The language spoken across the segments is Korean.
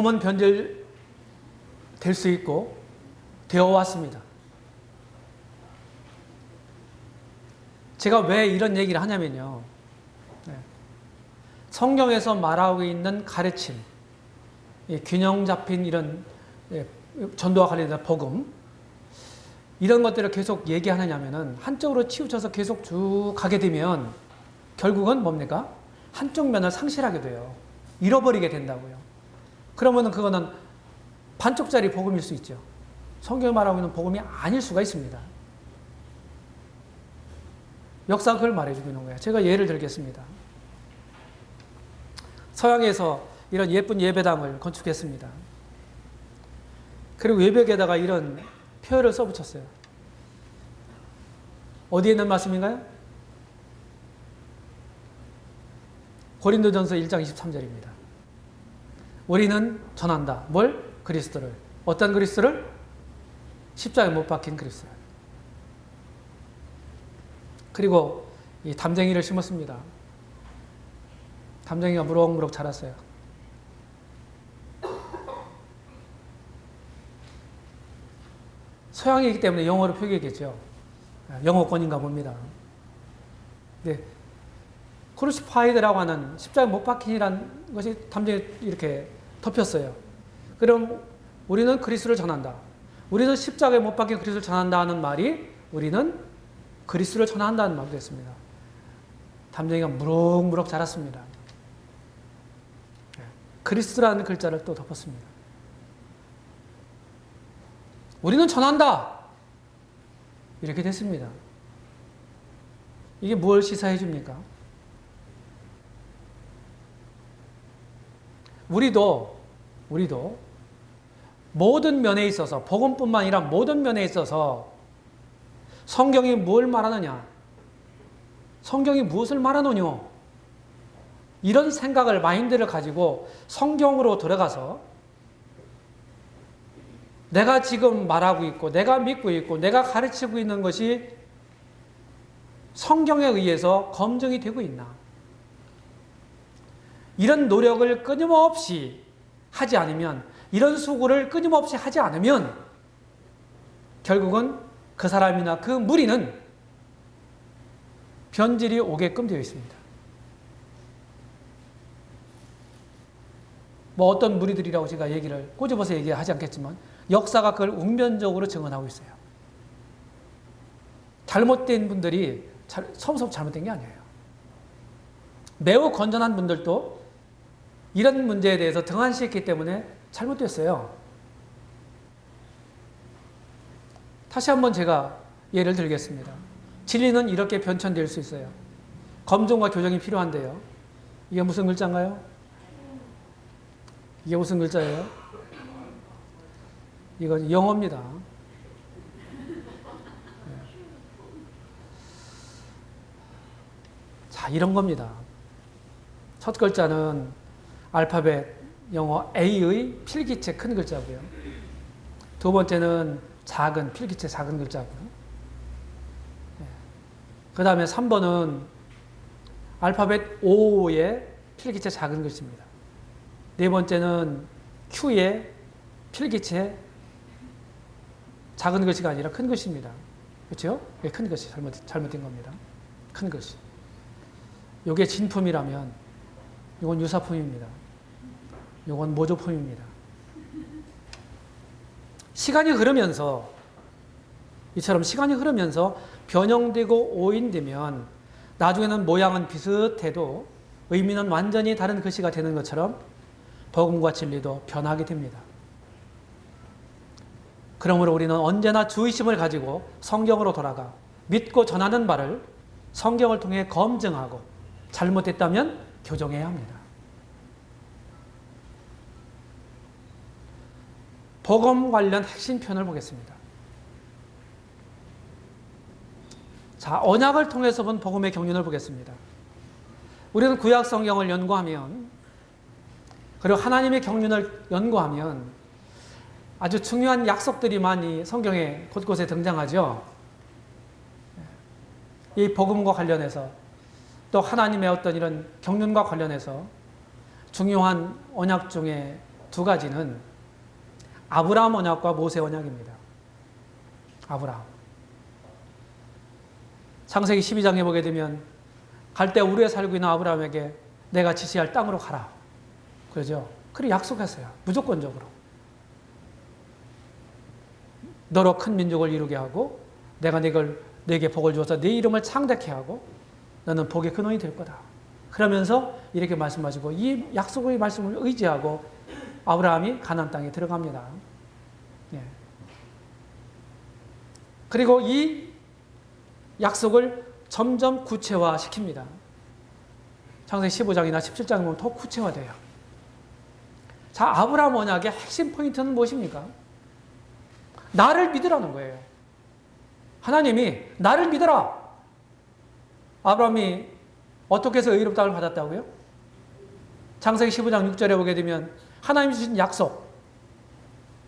복음은 변질될 수 있고 되어 왔습니다. 제가 왜 이런 얘기를 하냐면요. 네. 성경에서 말하고 있는 가르침, 균형 잡힌 이런 예, 전도와 관련된 복음, 이런 것들을 계속 얘기하느냐면은 한쪽으로 치우쳐서 계속 쭉 가게 되면 결국은 뭡니까? 한쪽 면을 상실하게 돼요. 잃어버리게 된다고요. 그러면은 그거는 반쪽짜리 복음일 수 있죠. 성경이 말하고 있는 복음이 아닐 수가 있습니다. 역사가 그걸 말해주고 있는 거예요. 제가 예를 들겠습니다. 서양에서 이런 예쁜 예배당을 건축했습니다. 그리고 외벽에다가 이런 표를 써붙였어요. 어디에 있는 말씀인가요? 고린도전서 1장 23절입니다. 우리는 전한다. 뭘? 그리스도를. 어떤 그리스도를? 십자가에 못 박힌 그리스도를. 그리고 이 담쟁이를 심었습니다. 담쟁이가 무럭무럭 자랐어요. 서양이기 때문에 영어로 표기했겠죠. 영어권인가 봅니다. 네. 크루시파이드라고 하는 십자가에 못 박힌이라는 것이 담쟁이 이렇게 덮였어요. 그럼 우리는 그리스도를 전한다. 우리는 십자가에 못 박힌 그리스도를 전한다 하는 말이 우리는 그리스도를 전한다는 말도 됐습니다. 담쟁이가 무럭무럭 자랐습니다. 그리스도라는 글자를 또 덮었습니다. 우리는 전한다. 이렇게 됐습니다. 이게 뭘 시사해 줍니까? 우리도 우리도 모든 면에 있어서 복음뿐만 아니라 모든 면에 있어서 성경이 뭘 말하느냐? 성경이 무엇을 말하느냐? 이런 생각을 마인드를 가지고 성경으로 들어가서 내가 지금 말하고 있고 내가 믿고 있고 내가 가르치고 있는 것이 성경에 의해서 검증이 되고 있나? 이런 노력을 끊임없이 하지 않으면 이런 수고를 끊임없이 하지 않으면 결국은 그 사람이나 그 무리는 변질이 오게끔 되어 있습니다. 뭐 어떤 무리들이라고 제가 얘기를 꼬집어서 얘기하지 않겠지만 역사가 그걸 웅변적으로 증언하고 있어요. 잘못된 분들이 처음부터 잘못된 게 아니에요. 매우 건전한 분들도 이런 문제에 대해서 등한시했기 때문에 잘못됐어요. 다시 한번 제가 예를 들겠습니다. 진리는 이렇게 변천될 수 있어요. 검증과 교정이 필요한데요. 이게 무슨 글자인가요? 이게 무슨 글자예요? 이건 영어입니다. 네. 자, 이런 겁니다. 첫 글자는 알파벳 영어 A의 필기체 큰 글자고요. 두 번째는 작은 필기체 작은 글자고요. 그 다음에 3번은 알파벳 O의 필기체 작은 글씨입니다. 네 번째는 Q의 필기체 작은 글씨가 아니라 큰 글씨입니다. 그렇죠? 큰 글씨 잘못 잘못된 겁니다. 큰 글씨. 이게 진품이라면 이건 유사품입니다. 이건 모조품입니다. 시간이 흐르면서 이처럼 시간이 흐르면서 변형되고 오인되면 나중에는 모양은 비슷해도 의미는 완전히 다른 글씨가 되는 것처럼 복음과 진리도 변하게 됩니다. 그러므로 우리는 언제나 주의심을 가지고 성경으로 돌아가 믿고 전하는 바를 성경을 통해 검증하고 잘못됐다면 교정해야 합니다. 복음 관련 핵심 편을 보겠습니다. 자, 언약을 통해서 본 복음의 경륜을 보겠습니다. 우리는 구약 성경을 연구하면 그리고 하나님의 경륜을 연구하면 아주 중요한 약속들이 많이 성경에 곳곳에 등장하죠. 이 복음과 관련해서 또 하나님의 어떤 이런 경륜과 관련해서 중요한 언약 중에 두 가지는 아브라함 언약과 모세 언약입니다. 아브라함. 창세기 12장에 보게 되면 갈대 우르에 살고 있는 아브라함에게 내가 지시할 땅으로 가라. 그러죠. 그래 약속했어요. 무조건적으로. 너로 큰 민족을 이루게 하고 내가 네걸 내게 복을 주어서 네 이름을 창대케 하고 너는 복의 근원이 될 거다. 그러면서 이렇게 말씀하시고 이 약속의 말씀을 의지하고 아브라함이 가나안 땅에 들어갑니다. 예. 그리고 이 약속을 점점 구체화 시킵니다. 창세기 15장이나 17장에 보면 더 구체화돼요. 자, 아브라함 언약의 핵심 포인트는 무엇입니까? 나를 믿으라는 거예요. 하나님이 나를 믿어라. 아브라함이 어떻게 해서 의롭다를 받았다고요? 창세기 15장 6절에 보게 되면 하나님이 주신 약속.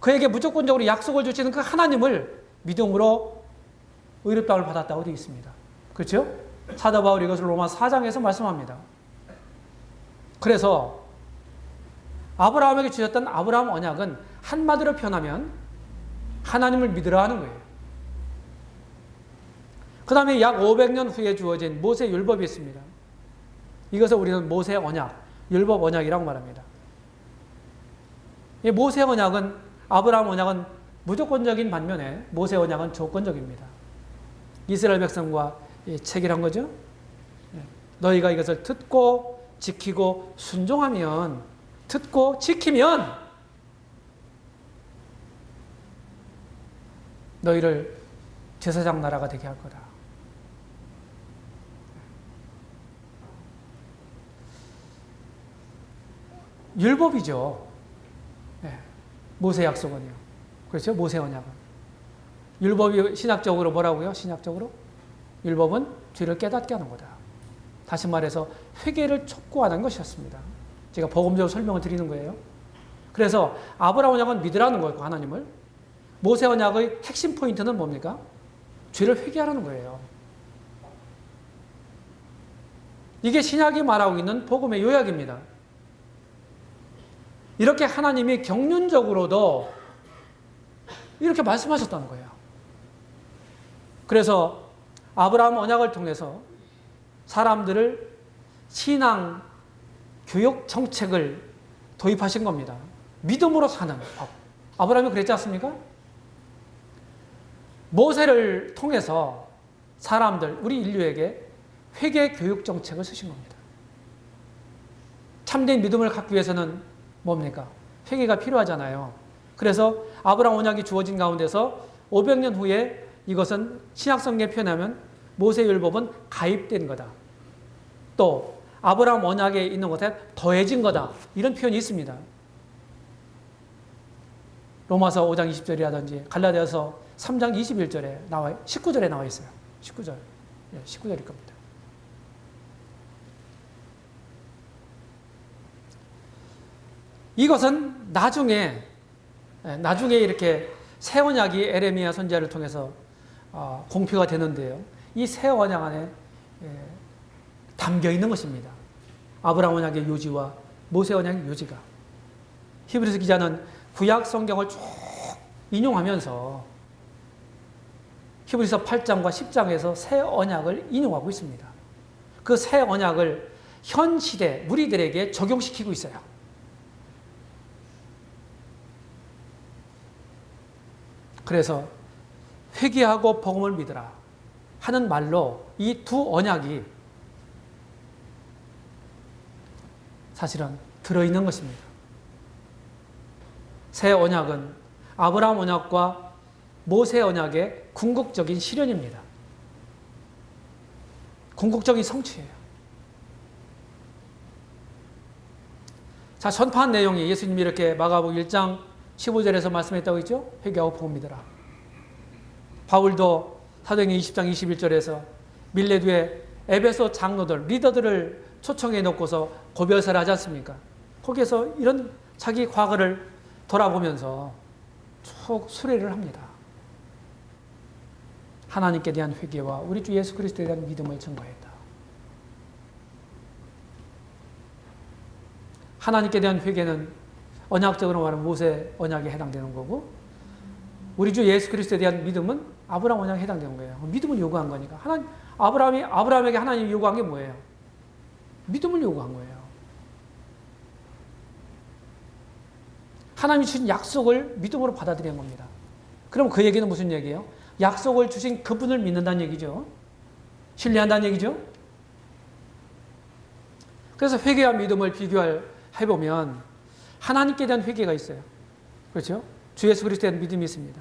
그에게 무조건적으로 약속을 주시는 그 하나님을 믿음으로 의롭다를 받았다고 되어 있습니다. 그렇죠? 사도 바울이 이것을 로마 4장에서 말씀합니다. 그래서 아브라함에게 주셨던 아브라함 언약은 한마디로 표현하면 하나님을 믿으라 하는 거예요. 그 다음에 약 500년 후에 주어진 모세 율법이 있습니다. 이것을 우리는 모세 언약, 율법 언약이라고 말합니다. 이 모세 언약은 아브라함 언약은 무조건적인 반면에 모세 언약은 조건적입니다. 이스라엘 백성과 체결한 거죠. 예. 너희가 이것을 듣고 지키고 순종하면 듣고 지키면 너희를 제사장 나라가 되게 할 거다. 율법이죠. 네. 모세 약속은요. 그렇죠? 모세 언약은. 율법이 신학적으로 뭐라고요? 신학적으로? 율법은 죄를 깨닫게 하는 거다. 다시 말해서 회개를 촉구하는 것이었습니다. 제가 복음적으로 설명을 드리는 거예요. 그래서 아브라함 언약은 믿으라는 거예요. 하나님을. 모세 언약의 핵심 포인트는 뭡니까? 죄를 회개하라는 거예요. 이게 신약이 말하고 있는 복음의 요약입니다. 이렇게 하나님이 경륜적으로도 이렇게 말씀하셨다는 거예요. 그래서 아브라함 언약을 통해서 사람들을 신앙 교육 정책을 도입하신 겁니다. 믿음으로 사는 법. 아브라함이 그랬지 않습니까? 모세를 통해서 사람들, 우리 인류에게 회개 교육 정책을 쓰신 겁니다. 참된 믿음을 갖기 위해서는 뭡니까? 회개가 필요하잖아요. 그래서 아브라함 언약이 주어진 가운데서 500년 후에 이것은 신약성경에 표현하면 모세율법은 가입된 거다. 또 아브라함 언약에 있는 것에 더해진 거다. 이런 표현이 있습니다. 로마서 5장 20절이라든지 갈라디아서 3장 21절에 나와 19절에 나와 있어요. 19절. 예, 19절일 겁니다. 이것은 나중에 예, 나중에 이렇게 새 언약이 에레미야 선지자를 통해서 어, 공표가 되는데요. 이 새 언약 안에 예, 담겨 있는 것입니다. 아브라함 언약의 요지와 모세 언약의 요지가. 히브리서 기자는 구약 성경을 쭉 인용하면서 히브리서 8장과 10장에서 새 언약을 인용하고 있습니다. 그 새 언약을 현 시대 무리들에게 적용시키고 있어요. 그래서 회개하고 복음을 믿으라 하는 말로 이 두 언약이 사실은 들어있는 것입니다. 새 언약은 아브라함 언약과 모세 언약의 궁극적인 실현입니다. 궁극적인 성취예요. 자, 전파한 내용이 예수님이 이렇게 마가복 1장 15절에서 말씀했다고 했죠? 회개하고 복음 믿어라. 바울도 사도행전 20장 21절에서 밀레드의 에베소 장로들, 리더들을 초청해 놓고서 고별사를 하지 않습니까? 거기에서 이런 자기 과거를 돌아보면서 쭉 수레를 합니다. 하나님께 대한 회개와 우리 주 예수 그리스도에 대한 믿음을 증거했다. 하나님께 대한 회개는 언약적으로 말하면 모세 언약에 해당되는 거고 우리 주 예수 그리스도에 대한 믿음은 아브라함 언약에 해당되는 거예요. 믿음을 요구한 거니까. 하나님 아브라함이 아브라함에게 하나님 요구한 게 뭐예요? 믿음을 요구한 거예요. 하나님이 주신 약속을 믿음으로 받아들이는 겁니다. 그럼 그 얘기는 무슨 얘기예요? 약속을 주신 그분을 믿는다는 얘기죠. 신뢰한다는 얘기죠. 그래서 회개와 믿음을 비교해 보면 하나님께 대한 회개가 있어요. 그렇죠? 주 예수 그리스도에 대한 믿음이 있습니다.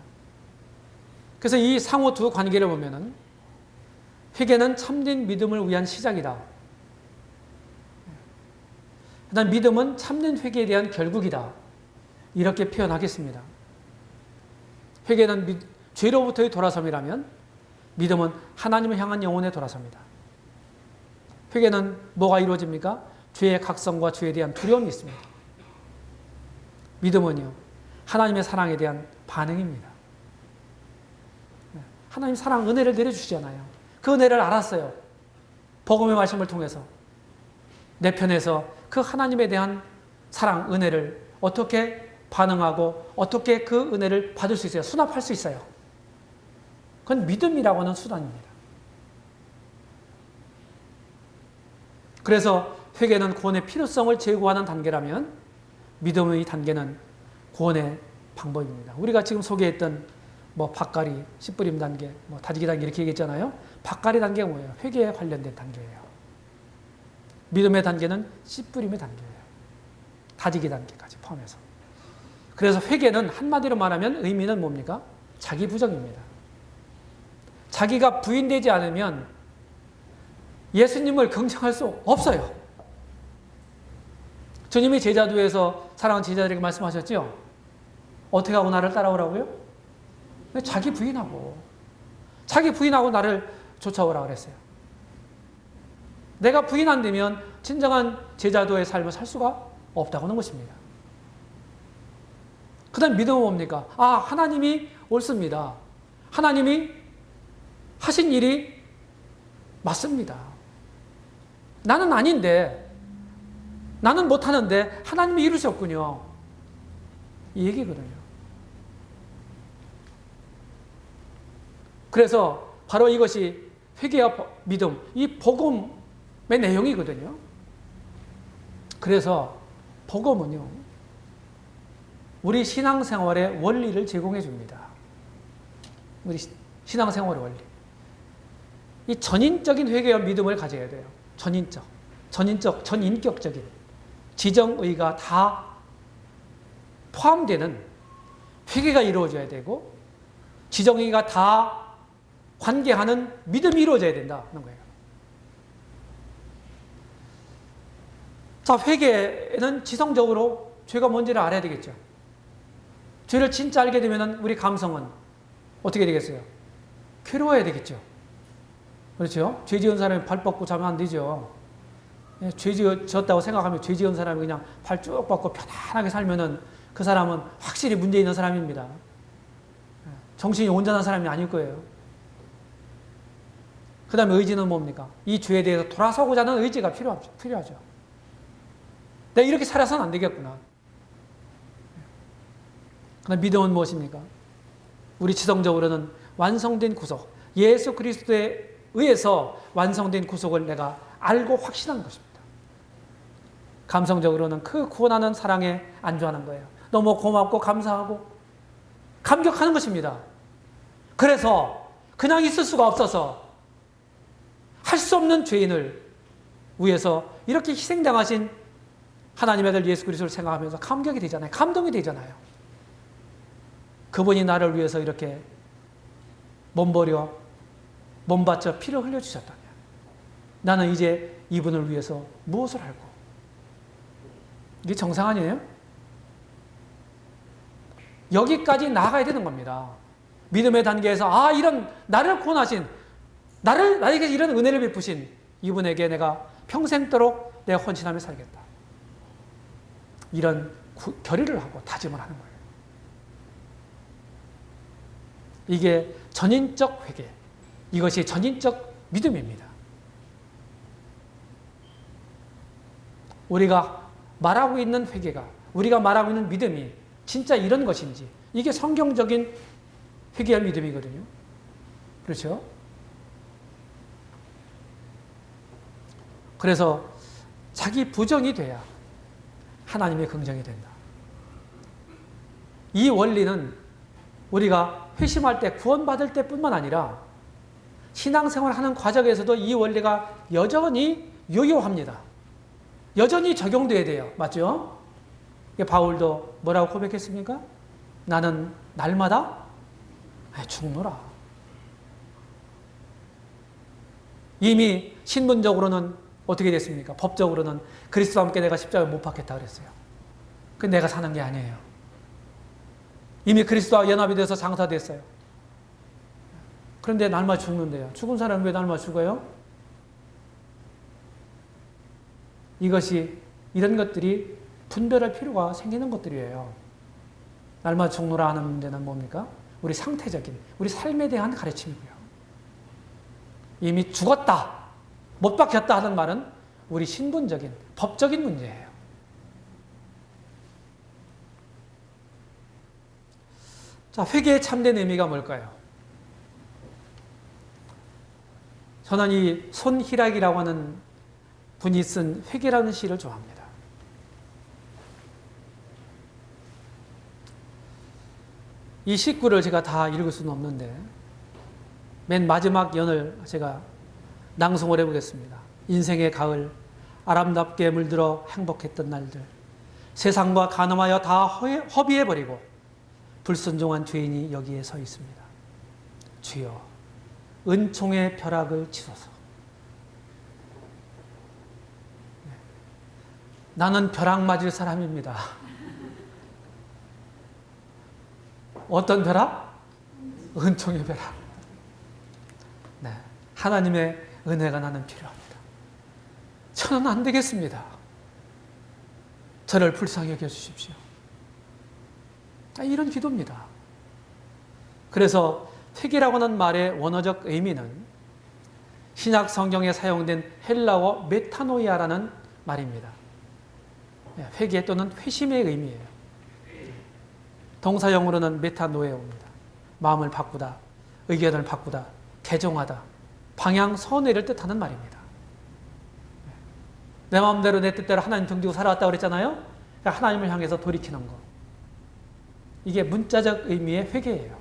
그래서 이 상호 두 관계를 보면은 회개는 참된 믿음을 위한 시작이다. 그다음 믿음은 참된 회개에 대한 결국이다. 이렇게 표현하겠습니다. 회개는 미, 죄로부터의 돌아섬이라면 믿음은 하나님을 향한 영혼의 돌아섭니다. 회개는 뭐가 이루어집니까? 죄의 각성과 죄에 대한 두려움이 있습니다. 믿음은요, 하나님의 사랑에 대한 반응입니다. 네, 하나님 사랑 은혜를 내려주시잖아요. 그 은혜를 알았어요. 복음의 말씀을 통해서. 내 편에서 그 하나님에 대한 사랑, 은혜를 어떻게 반응하고 어떻게 그 은혜를 받을 수 있어요? 수납할 수 있어요. 그건 믿음이라고 하는 수단입니다. 그래서 회개는 구원의 필요성을 제고하는 단계라면 믿음의 단계는 구원의 방법입니다. 우리가 지금 소개했던 뭐 밭가리, 씨 뿌림 단계, 뭐 다지기 단계 이렇게 얘기했잖아요. 밭가리 단계가 뭐예요? 회개에 관련된 단계예요. 믿음의 단계는 씨 뿌림의 단계예요. 다지기 단계까지 포함해서. 그래서 회개는 한마디로 말하면 의미는 뭡니까? 자기 부정입니다. 자기가 부인되지 않으면 예수님을 경청할 수 없어요. 주님이 제자도에서 사랑하는 제자들에게 말씀하셨죠? 어떻게 하고 나를 따라오라고요? 자기 부인하고 자기 부인하고 나를 쫓아오라 그랬어요. 내가 부인 안 되면 진정한 제자도의 삶을 살 수가 없다고 하는 것입니다. 그 다음 믿음은 뭡니까? 아, 하나님이 옳습니다. 하나님이 하신 일이 맞습니다. 나는 아닌데, 나는 못하는데, 하나님이 이루셨군요. 이 얘기거든요. 그래서 바로 이것이 회개와 믿음, 이 복음의 내용이거든요. 그래서 복음은요, 우리 신앙생활의 원리를 제공해 줍니다. 우리 신앙생활의 원리. 이 전인적인 회개와 믿음을 가져야 돼요. 전인적, 전인적, 전인격적인 지정의가 다 포함되는 회개가 이루어져야 되고 지정의가 다 관계하는 믿음이 이루어져야 된다는 거예요. 자, 회개는 지성적으로 죄가 뭔지를 알아야 되겠죠. 죄를 진짜 알게 되면 우리 감성은 어떻게 되겠어요? 괴로워야 되겠죠. 그렇죠? 죄 지은 사람이 발 뻗고 자면 안 되죠. 예, 죄 지었다고 생각하면 죄 지은 사람이 그냥 발 쭉 뻗고 편안하게 살면은 그 사람은 확실히 문제 있는 사람입니다. 예, 정신이 온전한 사람이 아닐 거예요. 그 다음에 의지는 뭡니까? 이 죄에 대해서 돌아서고자 하는 의지가 필요, 필요하죠. 내가 이렇게 살아서는 안 되겠구나. 그러나 믿음은 무엇입니까? 우리 지성적으로는 완성된 구속, 예수 그리스도에 의해서 완성된 구속을 내가 알고 확신하는 것입니다. 감성적으로는 그 구원하는 사랑에 안주하는 거예요. 너무 고맙고 감사하고 감격하는 것입니다. 그래서 그냥 있을 수가 없어서 할 수 없는 죄인을 위해서 이렇게 희생당하신 하나님의 아들 예수 그리스도를 생각하면서 감격이 되잖아요. 감동이 되잖아요. 그분이 나를 위해서 이렇게 몸버려, 몸바쳐 피를 흘려주셨다면 나는 이제 이분을 위해서 무엇을 알고 이게 정상 아니에요? 여기까지 나아가야 되는 겁니다. 믿음의 단계에서 아 이런 나를 구원하신 나를 나에게 이런 은혜를 베푸신 이분에게 내가 평생도록 내가 헌신하며 살겠다. 이런 구, 결의를 하고 다짐을 하는 거예요. 이게 전인적 회개. 이것이 전인적 믿음입니다. 우리가 말하고 있는 회개가 우리가 말하고 있는 믿음이 진짜 이런 것인지 이게 성경적인 회개할 믿음이거든요. 그렇죠? 그래서 자기 부정이 돼야 하나님의 긍정이 된다. 이 원리는 우리가 회심할 때 구원받을 때뿐만 아니라 신앙생활 하는 과정에서도 이 원리가 여전히 유효합니다. 여전히 적용돼야 돼요. 맞죠? 바울도 뭐라고 고백했습니까? 나는 날마다 죽노라. 이미 신분적으로는 어떻게 됐습니까? 법적으로는 그리스도와 함께 내가 십자가에 못 박혔다 그랬어요. 그 내가 사는 게 아니에요. 이미 그리스도와 연합이 돼서 장사됐어요. 그런데 날마 죽는데요. 죽은 사람은 왜 날마 죽어요? 이것이 이런 것들이 분별할 필요가 생기는 것들이에요. 날마 죽노라 하는 문제는 뭡니까? 우리 상태적인, 우리 삶에 대한 가르침이고요. 이미 죽었다, 못 박혔다 하는 말은 우리 신분적인, 법적인 문제예요. 자, 회개의 참된 의미가 뭘까요? 저는 이 손희락이라고 하는 분이 쓴 회개라는 시를 좋아합니다. 이 식구를 제가 다 읽을 수는 없는데 맨 마지막 연을 제가 낭송을 해보겠습니다. 인생의 가을 아름답게 물들어 행복했던 날들 세상과 가늠하여 다 허비해버리고 불순종한 죄인이 여기에 서 있습니다. 주여 은총의 벼락을 치소서 네. 나는 벼락 맞을 사람입니다. 어떤 벼락? 은총의 벼락. 네. 하나님의 은혜가 나는 필요합니다. 저는 안 되겠습니다. 저를 불쌍히 여겨 주십시오. 아, 이런 기도입니다. 그래서 회개라고 하는 말의 원어적 의미는 신약 성경에 사용된 헬라어 메타노이아라는 말입니다. 네, 회개 또는 회심의 의미예요. 동사형으로는 메타노에옵니다. 마음을 바꾸다, 의견을 바꾸다, 개종하다, 방향 선회를 뜻하는 말입니다. 내 마음대로 내 뜻대로 하나님 등지고 살아왔다고 그랬잖아요. 그러니까 하나님을 향해서 돌이키는 거. 이게 문자적 의미의 회개예요.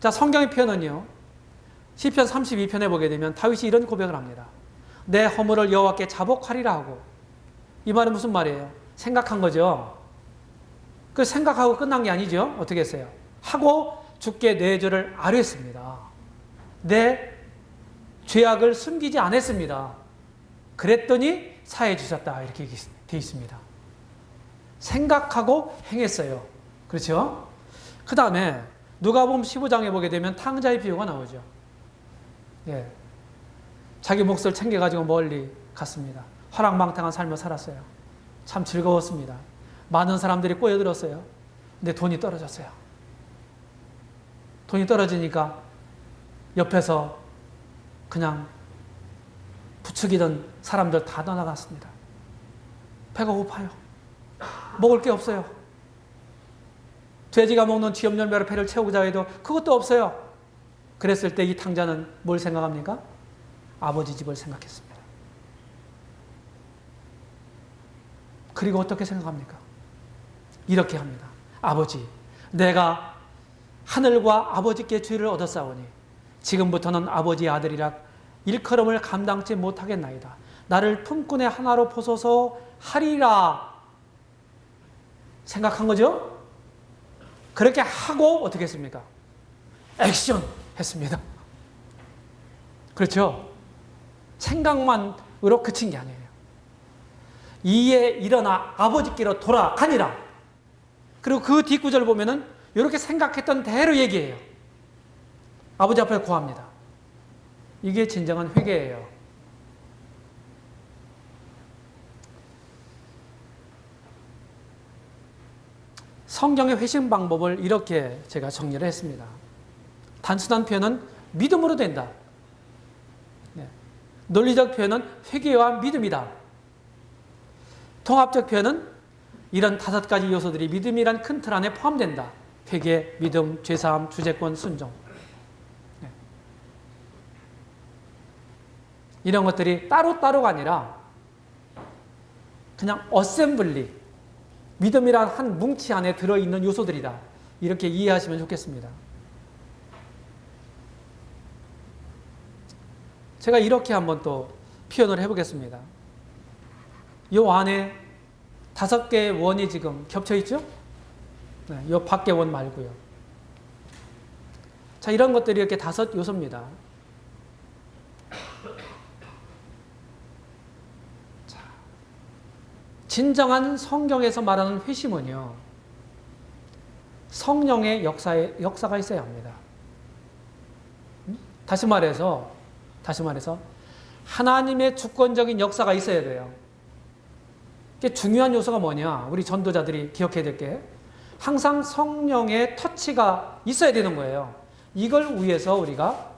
자, 성경의 표현은요. 시편 32편에 보게 되면 다윗이 이런 고백을 합니다. 내 허물을 여호와께 자복하리라 하고 이 말은 무슨 말이에요? 생각한 거죠. 그 생각하고 끝난 게 아니죠. 어떻게 했어요? 하고 주께 내 죄를 아뢰었습니다. 내 죄악을 숨기지 않았습니다. 그랬더니 사해 주셨다. 이렇게 되어 있습니다. 생각하고 행했어요. 그렇죠? 그 다음에 누가복음 15장에 보게 되면 탕자의 비유가 나오죠. 예. 자기 몫을 챙겨가지고 멀리 갔습니다. 화랑방탕한 삶을 살았어요. 참 즐거웠습니다. 많은 사람들이 꼬여들었어요. 근데 돈이 떨어졌어요. 돈이 떨어지니까 옆에서 그냥 부추기던 사람들 다 떠나갔습니다. 배가 고파요. 먹을 게 없어요. 돼지가 먹는 지엽열매로 배를 채우고자 해도 그것도 없어요. 그랬을 때 이 탕자는 뭘 생각합니까? 아버지 집을 생각했습니다. 그리고 어떻게 생각합니까? 이렇게 합니다. 아버지, 내가 하늘과 아버지께 죄를 얻었사오니 지금부터는 아버지의 아들이라 일컬음을 감당치 못하겠나이다. 나를 품꾼의 하나로 보소서 하리라 생각한 거죠? 그렇게 하고 어떻게 했습니까? 액션 했습니다. 그렇죠? 생각만으로 그친 게 아니에요. 이에 일어나 아버지께로 돌아가니라. 그리고 그 뒷구절 보면은 이렇게 생각했던 대로 얘기해요. 아버지 앞에 구합니다. 이게 진정한 회개예요. 성경의 회심 방법을 이렇게 제가 정리를 했습니다. 단순한 표현은 믿음으로 된다. 네. 논리적 표현은 회개와 믿음이다. 통합적 표현은 이런 다섯 가지 요소들이 믿음이란 큰 틀 안에 포함된다. 회개, 믿음, 죄사함, 주제권, 순종. 네. 이런 것들이 따로따로가 아니라 그냥 어셈블리, 믿음이란 한 뭉치 안에 들어있는 요소들이다. 이렇게 이해하시면 좋겠습니다. 제가 이렇게 한번 또 표현을 해보겠습니다. 이 안에 다섯 개의 원이 지금 겹쳐 있죠? 네, 이 밖의 원 말고요. 자, 이런 것들이 이렇게 다섯 요소입니다. 자, 진정한 성경에서 말하는 회심은요, 성령의 역사에, 역사가 있어야 합니다. 음? 다시 말해서, 다시 말해서, 하나님의 주권적인 역사가 있어야 돼요. 중요한 요소가 뭐냐? 우리 전도자들이 기억해야 될 게, 항상 성령의 터치가 있어야 되는 거예요. 이걸 위해서 우리가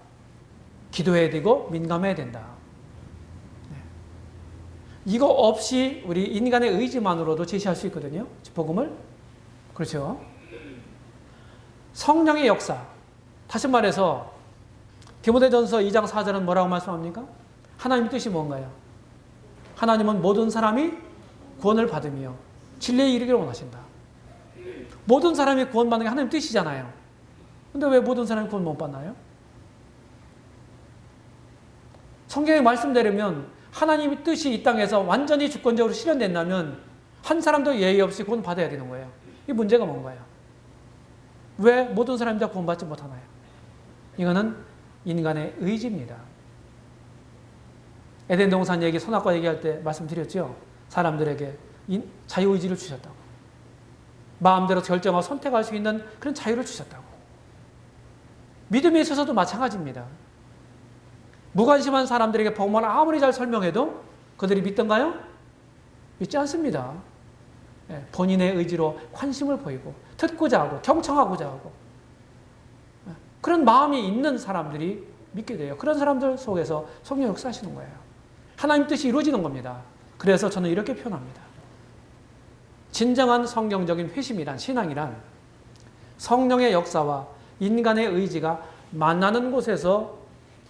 기도해야 되고 민감해야 된다. 네. 이거 없이 우리 인간의 의지만으로도 제시할 수 있거든요. 복음을. 그렇죠. 성령의 역사. 다시 말해서 디모데전서 2장 4절은 뭐라고 말씀합니까? 하나님의 뜻이 뭔가요? 하나님은 모든 사람이 구원을 받으며 진리에 이르기를 원하신다. 모든 사람이 구원받는 게 하나님 뜻이잖아요. 근데 왜 모든 사람이 구원 못 받나요? 성경에 말씀대로면 하나님의 뜻이 이 땅에서 완전히 주권적으로 실현된다면 한 사람도 예의 없이 구원 받아야 되는 거예요. 이 문제가 뭔가요? 왜 모든 사람이 다 구원받지 못하나요? 이거는 인간의 의지입니다. 에덴 동산 얘기, 선악과 얘기할 때 말씀드렸죠. 사람들에게 자유의지를 주셨다고. 마음대로 결정하고 선택할 수 있는 그런 자유를 주셨다고. 믿음에 있어서도 마찬가지입니다. 무관심한 사람들에게 복음을 아무리 잘 설명해도 그들이 믿던가요? 믿지 않습니다. 예, 본인의 의지로 관심을 보이고 듣고자 하고 경청하고자 하고 예, 그런 마음이 있는 사람들이 믿게 돼요. 그런 사람들 속에서 성령 역사하시는 거예요. 하나님 뜻이 이루어지는 겁니다. 그래서 저는 이렇게 표현합니다. 진정한 성경적인 회심이란 신앙이란 성령의 역사와 인간의 의지가 만나는 곳에서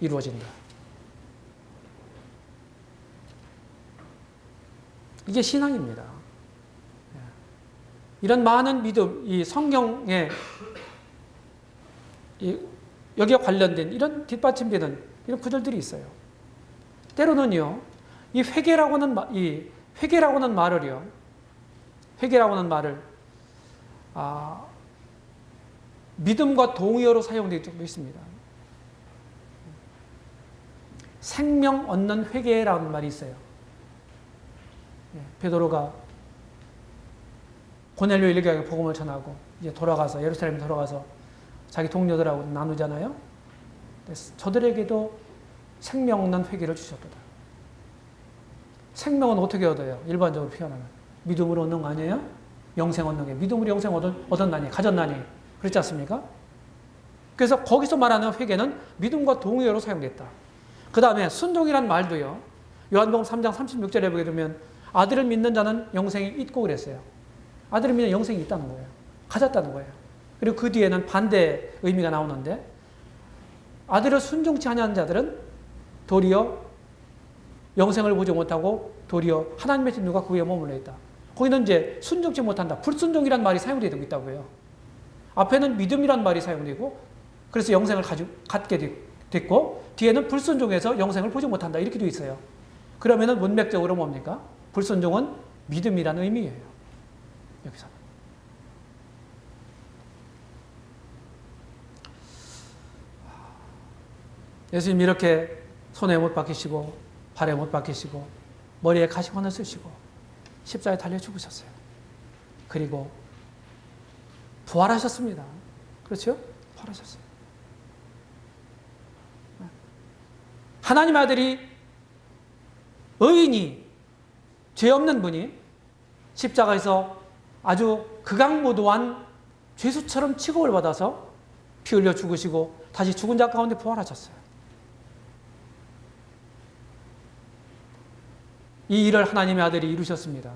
이루어진다. 이게 신앙입니다. 이런 많은 믿음, 이 성경에 이 여기에 관련된 이런 뒷받침되는 이런 구절들이 있어요. 때로는요, 이 회개라고는 이 회개라고는 말을요, 회개라고는 말을 아, 믿음과 동의어로 사용되는 적도 있습니다. 생명 얻는 회개라는 말이 있어요. 예, 베드로가 고넬료 일가에 복음을 전하고 이제 돌아가서 예루살렘 돌아가서 자기 동료들하고 나누잖아요. 저들에게도 생명 얻는 회개를 주셨도다. 생명은 어떻게 얻어요? 일반적으로 표현하면 믿음으로 얻는 거 아니에요? 영생 얻는 게 믿음으로 영생 얻, 얻었나니 가졌나니 그렇지 않습니까? 그래서 거기서 말하는 회개는 믿음과 동의어로 사용됐다. 그 다음에 순종이란 말도요. 요한복음 3장 36절에 보게 되면 아들을 믿는 자는 영생이 있고 그랬어요. 아들을 믿는 영생이 있다는 거예요. 가졌다는 거예요. 그리고 그 뒤에는 반대 의미가 나오는데 아들을 순종치 아니하는 자들은 도리어 영생을 보지 못하고 도리어 하나님의 진노가 그 위에 머물러 있다. 거기는 이제 순종치 못한다. 불순종이란 말이 사용되고 있다고요. 앞에는 믿음이란 말이 사용되고 그래서 영생을 가지, 갖게 됐고 뒤에는 불순종해서 영생을 보지 못한다. 이렇게 되어 있어요. 그러면은 문맥적으로 뭡니까? 불순종은 믿음이라는 의미예요. 여기서. 예수님 이렇게 손에 못 박히시고 발에 못 박히시고 머리에 가시관을 쓰시고 십자에 달려 죽으셨어요. 그리고 부활하셨습니다. 그렇죠? 부활하셨어요. 하나님 아들이 의인이 죄 없는 분이 십자가에서 아주 극악무도한 죄수처럼 취급을 받아서 피 흘려 죽으시고 다시 죽은 자 가운데 부활하셨어요. 이 일을 하나님의 아들이 이루셨습니다.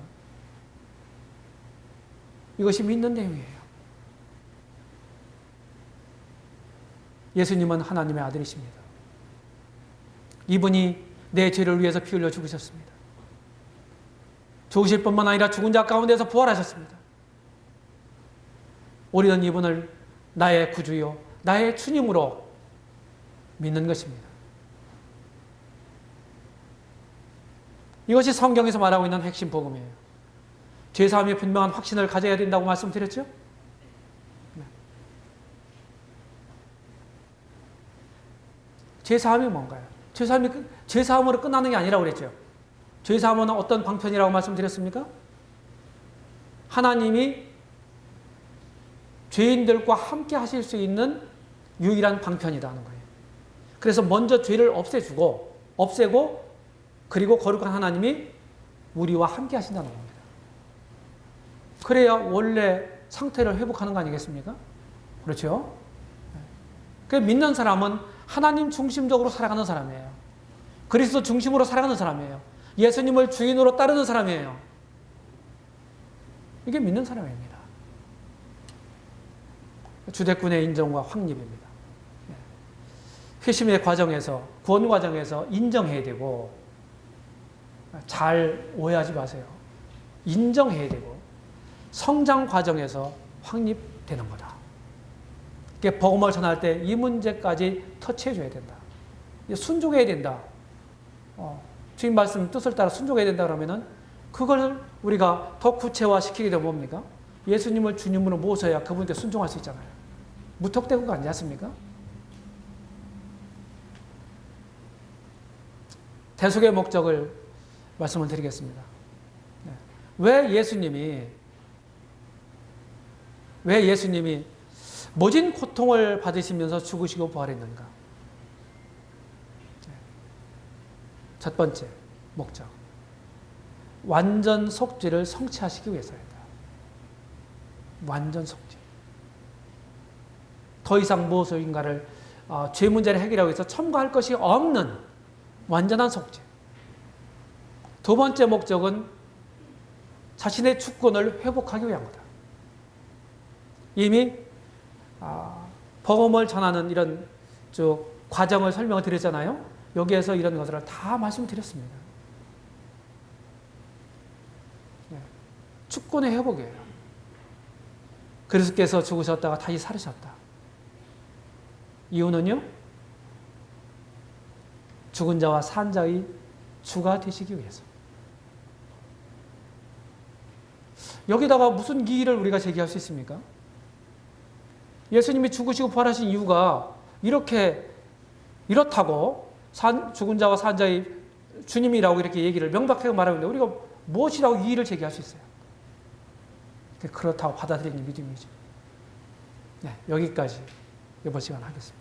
이것이 믿는 내용이에요. 예수님은 하나님의 아들이십니다. 이분이 내 죄를 위해서 피 흘려 죽으셨습니다. 죽으실 뿐만 아니라 죽은 자 가운데서 부활하셨습니다. 우리는 이분을 나의 구주요, 나의 주님으로 믿는 것입니다. 이것이 성경에서 말하고 있는 핵심 복음이에요. 죄사함이 분명한 확신을 가져야 된다고 말씀드렸죠? 네. 죄사함이 뭔가요? 죄사함이 끝- 죄사함으로 끝나는 게 아니라고 그랬죠. 죄사함은 어떤 방편이라고 말씀드렸습니까? 하나님이 죄인들과 함께 하실 수 있는 유일한 방편이라는 거예요. 그래서 먼저 죄를 없애주고 없애고 그리고 거룩한 하나님이 우리와 함께 하신다는 겁니다. 그래야 원래 상태를 회복하는 거 아니겠습니까? 그렇죠? 그 믿는 사람은 하나님 중심적으로 살아가는 사람이에요. 그리스도 중심으로 살아가는 사람이에요. 예수님을 주인으로 따르는 사람이에요. 이게 믿는 사람입니다. 주대꾼의 인정과 확립입니다. 예. 회심의 과정에서, 구원 과정에서 인정해야 되고, 잘 오해하지 마세요. 인정해야 되고, 성장 과정에서 확립되는 거다. 이게 복음을 전할 때 이 문제까지 터치해줘야 된다. 순종해야 된다. 어, 주님 말씀 뜻을 따라 순종해야 된다 그러면은 그걸 우리가 더 구체화시키게 되면 뭡니까? 예수님을 주님으로 모셔야 그분께 순종할 수 있잖아요. 무턱대고 가지 않습니까? 대속의 목적을 말씀을 드리겠습니다. 네. 왜 예수님이 왜 예수님이 모진 고통을 받으시면서 죽으시고 부활했는가? 네. 첫 번째 목적. 완전 속죄를 성취하시기 위해서였다. 완전 속죄. 더 이상 무엇인가를 어, 죄 문제를 해결하기 위해서 첨가할 것이 없는 완전한 속죄. 두 번째 목적은 자신의 주권을 회복하기 위한 거다. 이미 아, 복음을 전하는 이런 쭉 과정을 설명을 드렸잖아요. 여기에서 이런 것들을 다 말씀드렸습니다. 네. 주권의 회복이에요. 그리스께서 죽으셨다가 다시 살으셨다. 이유는요? 죽은 자와 산 자의 주가 되시기 위해서. 여기다가 무슨 기의를 우리가 제기할 수 있습니까? 예수님이 죽으시고 부활하신 이유가 이렇게 이렇다고 산, 죽은 자와 산 자의 주님이라고 이렇게 얘기를 명백하게 말하는데 우리가 무엇이라고 이의를 제기할 수 있어요? 그렇다고 받아들이는 믿음이죠. 네, 여기까지 이번 시간 하겠습니다.